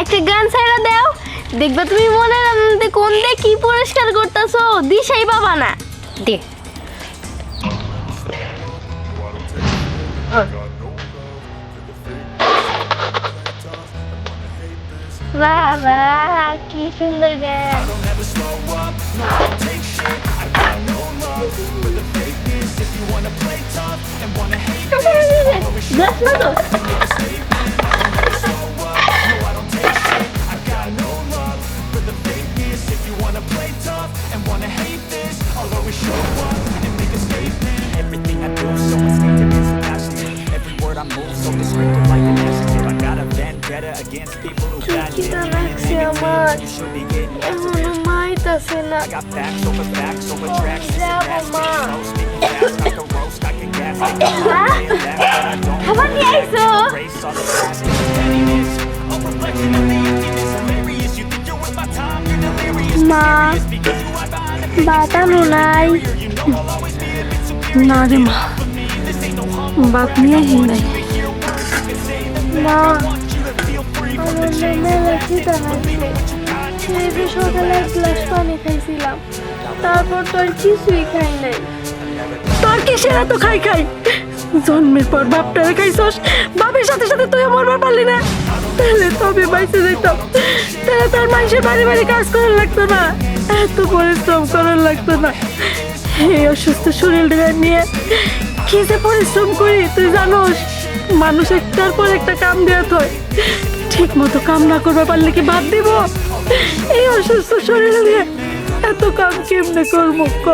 একটা গান ছাইড়া দাও। দেখবা তুমি মনের আনন্দে কোন দিয়ে কি পরিষ্কার করতেছো? দিশাই পাবা না। দে। বাবা, কি সুন্দর গান। got facts over facts over tracks. It's a fast, no roast, I can. How about the ISO? Race reflection of Ma. সেই সকালে এক গ্লাস পানি খাইছিলাম। তারপর তো আর কিছুই খাই নাই। তোর কিসের এত খাই খাই? জন্মের পর বাপটারে খাইছস, বাপের সাথে সাথে তুই মরবার পারলি না। তাহলে তবে বাইসে যেতাম তাহলে তোর মানুষের বাড়ি বাড়ি কাজ করার লাগতো না। এত পরিশ্রম করার লাগতো না। এই অসুস্থ শরীরটা নিয়ে কি যে পরিশ্রম করি, তুই জানোস, মানুষ একটার পর একটা কাম দেওয়া হয়। ঠিক মতো কাম না করতে পারলে কি বাদ দিব? এই অসুস্থ শরীর নিয়ে এত কাম কেমনে করব ক?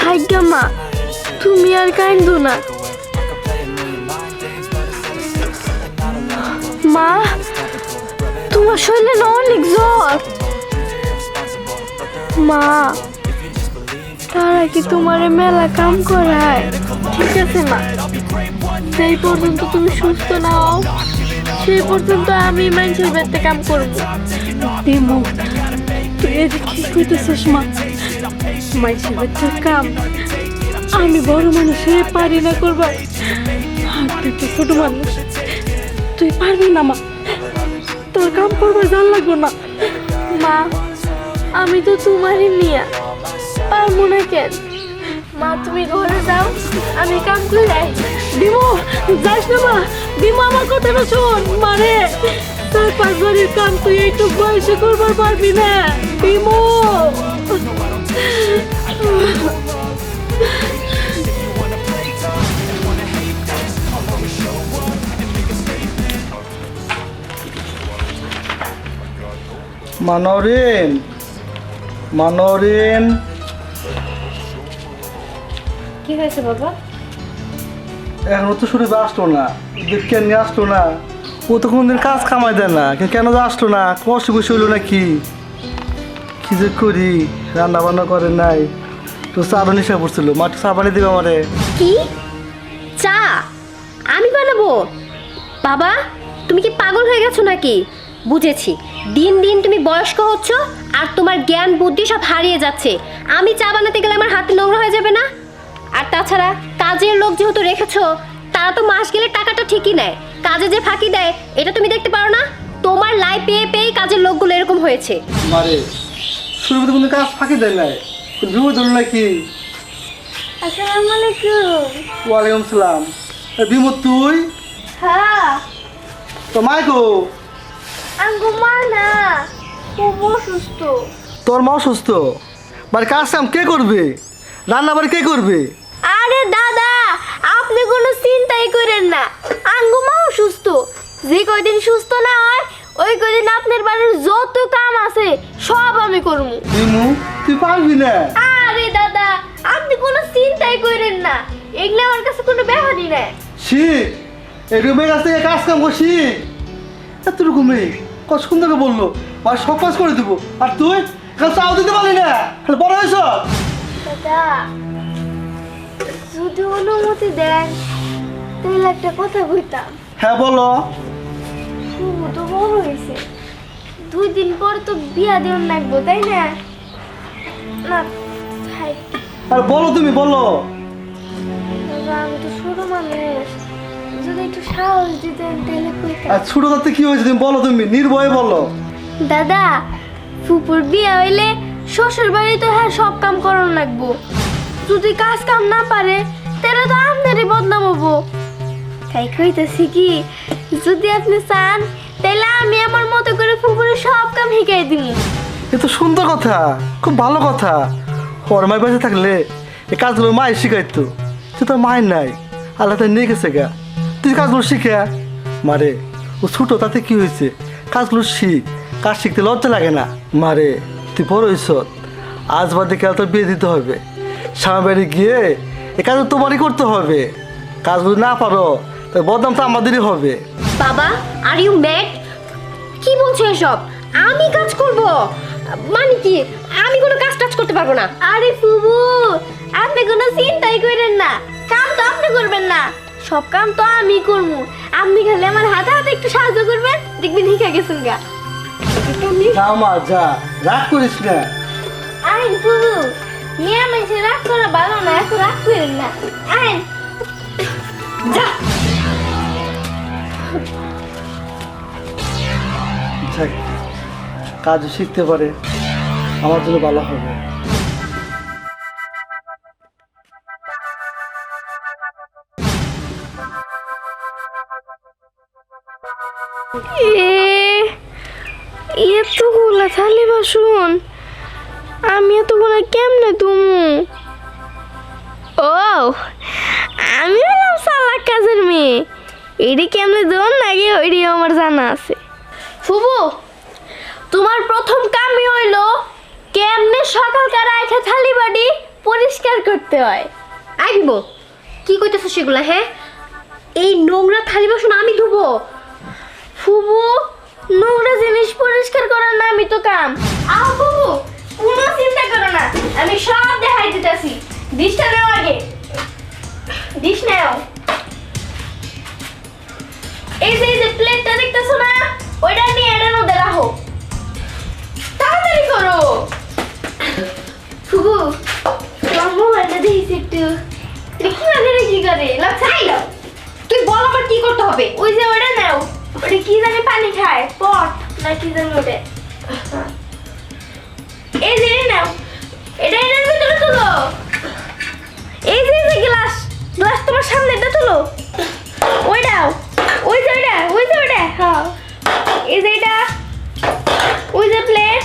ভাগ্যা মা, তুমি আর কাইন্দো না। মা, তোমার শরীরে না অনেক জ্বর। মা, তারা কি তোমার মেলা কাম করায়? ঠিক আছে মা সেই পর্যন্ত তুমি সুস্থ না হও সেই পর্যন্ত আমি মানুষের বাড়িতে কাম করব। বিমু তুই কি করতেছিস মা? মাইসের বাচ্চার কাম। আমি বড় মানুষের পারি না করবার তুই তো ছোট মানুষ। তুই পারবি না মা। তোর কাম করবার জান লাগবো না। মা, আমি তো তোমারই নিয়া পারব না কেন? মা, তুমি ঘরে যাও। আমি কাম করে যাই বিমু যাস না মা। বিমু আমার কথাটা শোন মারে তোর পাঁচ বাড়ির কাম তুই একটু বয়সে করবার পারবি না বিমু। মানরিন মানরিন। কি হয়েছে বাবা? এখন তো শুরু আসলো না কেন আসলো না? ও তো কোনদিন কাজ কামাই দেয় না কেন আসলো না? কষ্ট বসে হইল নাকি? কি যে করি? রান্না বান্না করে নাই। তো চা নিশা পড়ছিল। মাঠে চা বানিয়ে দিবে আমারে। কি? চা? আমি বানাবো? বাবা, তুমি কি পাগল হয়ে গেছো নাকি? বুঝেছি। দিন দিন তুমি বয়স্ক হচ্ছ আর তোমার জ্ঞান, বুদ্ধি সব হারিয়ে যাচ্ছে। আমি চা বানাতে গেলে আমার হাতে নোংরা হয়ে যাবে না? আর তাছাড়া কাজের লোক যেহেতু রেখেছো তারা তো মাস গেলে টাকাটা ঠিকই নেয়। কাজে যে ফাঁকি দেয় এটা তুমি দেখতে পারো না? তোমার লাই পেয়ে পেয়ে কাজের লোকগুলো এরকম হয়েছে। মারে শুরু করতে কোনো কাজ ফাঁকি দেয় নাই বিপদ হলো নাকি? আসসালামু আলাইকুম ওয়ালাইকুম সালাম। এ বিমত তুই? হ্যাঁ। তো মাইকো আঙ্গু মা না খুব অসুস্থ। তোর মা অসুস্থ? বাড়ি কাজ কাম কে করবে? রান্না বাড়ি কে করবে? আরে দাদা আপনি কোনো চিন্তাই করেন না। আঙ্গু মা অসুস্থ। যে কয়দিন সুস্থ না হয় ওই কয়দিন আপনার বাড়ির যত কাম আছে সব আমি করব তুই পারবি না? আরে দাদা আপনি কোনো চিন্তাই করেন না। এগুলো আমার কাছে কোনো ব্যাপারই না শিখ এই রুমের কাছ থেকে কাজ কাম করছি। এতটুকুমই কত সুন্দর করে বলল। আর সব কাজ করে দেবো। আর তুই এখন চাও দিতে পারলি না? বড় হয়েছ? দাদা যদি অনুমতি দেন তাহলে একটা কথা কইতাম হ্যাঁ বলো। শুভ তো বড় হয়েছে। দুই দিন পর তো বিয়া দেওয়ার লাগবো তাই না? না থাক আর বলো তুমি বলো। আমি তো ছোট মানুষ। যদি একটু সাহস দিতেন তাহলে কইতাম। আর ছোট থাকতে কি হয়েছে তুমি বলো তুমি নির্ভয়ে বলো। দাদা ফুপুর বিয়ে হইলে শ্বশুর বাড়ি তো হ্যাঁ সব কাম করানো লাগবো। যদি কাজ কাম না পারে, তাহলে তো আপনারই বদনাম হব। তাই কইতেছি কি, যদি আপনি চান, তাহলে আমি আমার মতো করে ফুপুরের সব কাম শিখাই দিব। এ তো সুন্দর কথা, খুব ভালো কথা। ওর মায়ের বাসে থাকলে এই কাজগুলো মায়ের শিখাইতো, সে তো মায়ের নাই, আল্লাহ তাই নিয়ে গেছে গা। তুই কাজগুলো শিখে মারে, ও ছোটো, তাতে কি হয়েছে? কাজগুলো শিখ, কাজ শিখতে লজ্জা লাগে না। মারে, তুই বড় হয়েছ আজ বাদে কাল তোর বিয়ে দিতে হবে। স্বামী বাড়ি গিয়ে এ কাজ তোমারই করতে হবে। কাজগুলো না পারো তাই বদনাম তো আমাদেরই হবে। বাবা আর ইউ ম্যাড? কি বলছো এসব? আমি কাজ করব? মানে কি আমি কোনো কাজ টাজ করতে পারব না। আরে ফুবু আপনি কোনো চিন্তাই করেন না। কাম তো আপনি করবেন না। সব কাম তো আমি করব। আপনি খালি আমার হাতে হাতে একটু সাহায্য করবেন। দেখবেন হিকা গেছেন গা। যা মা যা রাগ করিস না। আইন ফুবু মেয়ে মানুষে রাগ করা ভালো না এত রাগ করেন না। আইন। যা। যাক, কাজও শিখতে পারে। আমার জন্য ভালো হবে। এ এতগুলা থালি বাসন। আমি এতগুলা কেমনে তুমু ও আমি হলাম সালাক কাজের মেয়ে। এটি কেমনে দোন নাকি ওইটি আমার জানা আছে। ফুবু তোমার প্রথম কামই হইল কেমনে সকালকার আইঠা থালি বাড়ি পরিষ্কার করতে হয়। আইব। কি কইতেছো সেগুলা হ্যাঁ? এই নোংরা থালি বাসন আমি ধুবো। ফুবু নোংরা জিনিস পরিষ্কার করার নামই তো কাম। আহ ফুবু কোনো চিন্তা করো না। আমি সব দেখাই দিতেছি। ডিশটা নাও আগে। ডিশ নাও। এই যে যে প্লেটটা দেখতেছো না, ওইটা নিয়ে এটার মধ্যে রাখো। তাড়াতাড়ি করো। ফুবু তোমার মোবাইলটা দেখিস একটু। এটা কীভাবে কি করে লক্ষাই দাও তুই বল আমার কি করতে হবে? ওই যে ওটা নাও। ওটা কি জানি পানি খায়, পট, না কি জানি ওটা। এই যে নাও। এটা এটার ভিতরে তুলো। এই যে গ্লাস গ্লাস তোমার সামনে এটা তুলো ওইটাও ওই যে ওইটা ওই যে হ্যাঁ। এই যে এটা, ওই যে প্লেট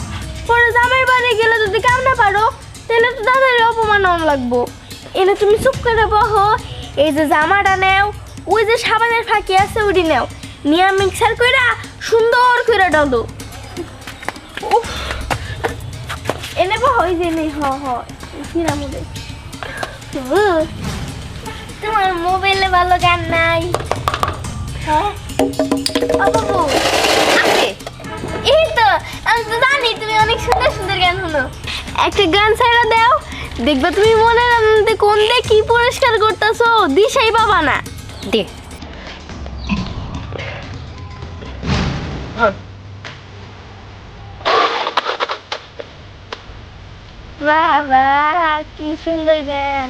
পরে জামাই বাড়ি গেলে যদি কাম না পারো, তাহলে তো দাদারে অপমান হন লাগবো। এনে তুমি চুপ করে বহো, এই যে জামাটা নেও, ওই যে সাবানের ফাঁকি আছে ওটি নেও। নিয়ে মিক্সার কইরা সুন্দর করে ডলো। এনে বহ ওই যে নেই হ হ তোমার মোবাইলে ভালো গান নাই। হ্যাঁ? বাবু আমি তো জানি তুমি অনেক সুন্দর সুন্দর গান শুনো। একটা গান ছাড়া দাও দেখবে তুমি মনের আনন্দে কোন দিয়ে কি পরিষ্কার করতেছো দিশাই পাবা না। দে। বাবা কি সুন্দর গান।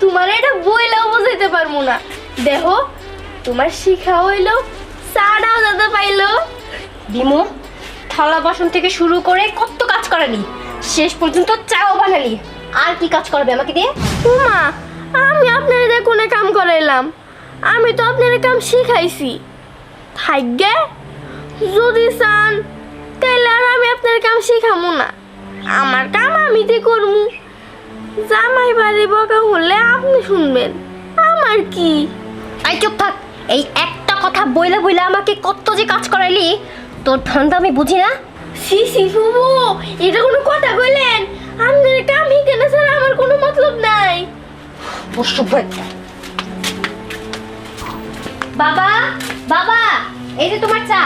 তোমার এটা বইলেও বোঝাইতে পারব না। দেখো, তোমার শিখা হইল চাটাও দাদা পাইলো। বিমু থালা বাসন থেকে শুরু করে কত কাজ করালি? শেষ পর্যন্ত চাও বানালি। আর কি কাজ করবে আমাকে দিয়ে? উমা, আমি আপনার দিয়ে কোনে কাম করাইলাম। আমি তো আপনার কাম শিখাইছি। থাকবে যদি চান তাহলে আর আমি আপনার কাম শিখামু না। আমার কাম আমি দিয়ে করমু। জামাই বাড়ি বকা হলে আপনি শুনবেন। আমার কি? আই চুপ থাক। এই একটা কথা বইলে বইলে আমাকে কত যে কাজ করাইলি তোর ধান্দা আমি বুঝি না? সি সি ফুবু এটা কোনো কথা কইলেন? আপনার কাম হিকেনে ছাড়া আমার কোনো মতলব নাই? অসভ্য একটা। বাবা বাবা এই যে তোমার চা।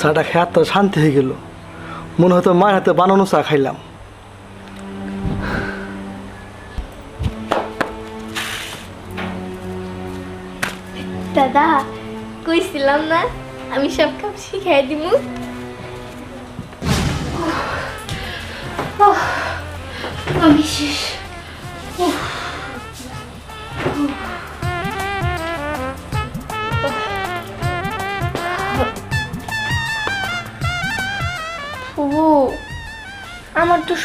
চাটা খেয়ে তো শান্তি হয়ে গেল। মনে হতো মায়ের হাতে বানানো চা খাইলাম। দাদা, কইছিলাম না, আমি সব কাম শিখাই দিমু। আমি শেষ।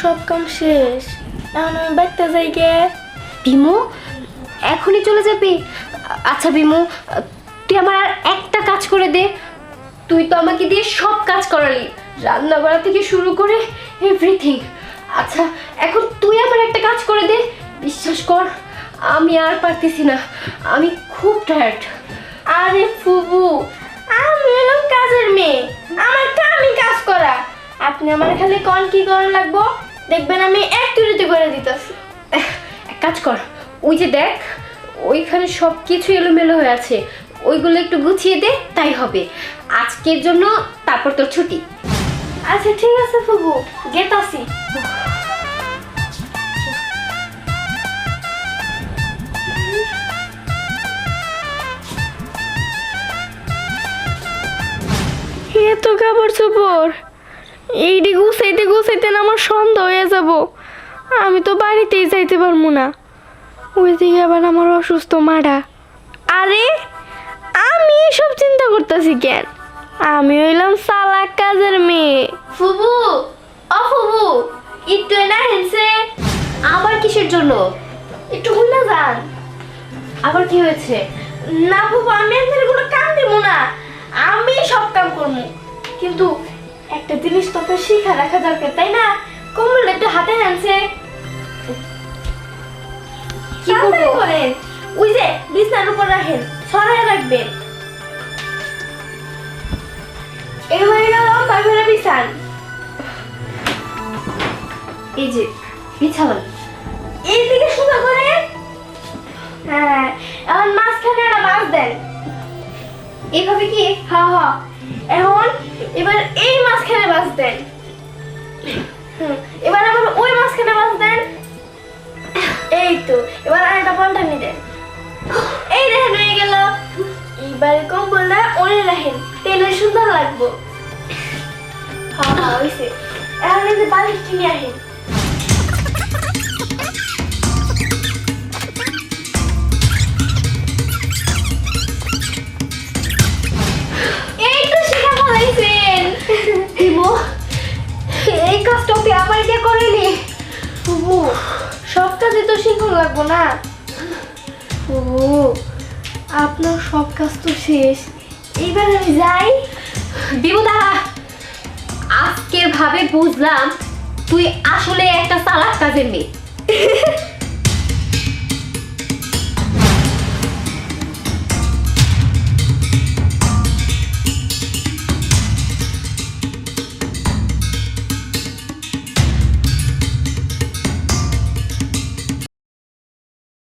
সব কাম শেষ। এখন আমি বাড়তে যাই গে। বিমু, এখনই চলে যাবি? আচ্ছা বিমু, তুই আমার আর একটা কাজ করে দে। তুই তো আমাকে দিয়ে সব কাজ করালি। রান্না করা থেকে শুরু করে এভরিথিং আচ্ছা এখন তুই আমার একটা কাজ করে দে। বিশ্বাস কর, আমি আর পারতেছি না। আমি খুব টায়ার্ড আরে ফুবু আমি হলাম কাজের মেয়ে। আমার কামই কাজ করা। আপনি আমার খালি কন কি করা লাগবো? দেখবেন আমি এক তুড়িতে করে দিতেছি। এক কাজ কর ওই যে দেখ ওইখানে সব কিছু এলোমেলো হয়ে আছে। ওইগুলো একটু গুছিয়ে দে তাই হবে। আজকের জন্য তারপর তোর ছুটি। আচ্ছা ঠিক আছে ফুবু গেতাছি। এত কাপড় চোপড়। এইটি গুছাইতে গুছাইতে না আমার সন্ধ্যা হয়ে যাব। আমি তো বাড়িতেই যাইতে পারব না। ওইদিকে আবার আমার অসুস্থ মারা। আরে, আমি এসব চিন্তা করতেছি কেন? আমি হইলাম সালাক কাজের মেয়ে। ফুবু ও ফুবু, একটু না হেনছে আবার কিসের জন্য? একটু হুনা যান। আবার কি হয়েছে? না ফুবু, আমি আপনার কোনো কাম দিব না। আমি সব কাম করব। কিন্তু একটা জিনিস তো আপনার শিখা রাখা দরকার তাই না? কমল একটু হাতে হানছে কি করব? করেন। ওই যে বিছনার উপর রাখেন সরাই রাখবেন। এই হয়ে গেল বাঘেরা বিছান। এই যে বিছাল এইদিকে সোজা করে। হ্যাঁ এখন মাঝখানে একটা মাছ দেন। এইভাবে কি? হ্যাঁ হ্যাঁ এখন এবার এই মাঝখানে বাস দেন। এবার আবার ওই মাঝখানে বাস দেন। এই তো, এবার আর এটা পাল্টা নি দেন। এই দেখেন হয়ে গেল। এইবার কম্বলটা ওরে রাখেন, তেলে সুন্দর লাগবো। হ্যাঁ হয়েছে এখন এই যে বালিশটি নিয়ে আসেন। সব কাজে তো শিখন লাগবো না। ও, আপনার সব কাজ তো শেষ। এইবার আমি যাই। বিবুদা আজকের ভাবে বুঝলাম তুই আসলে একটা চালাক কাজের মেয়ে।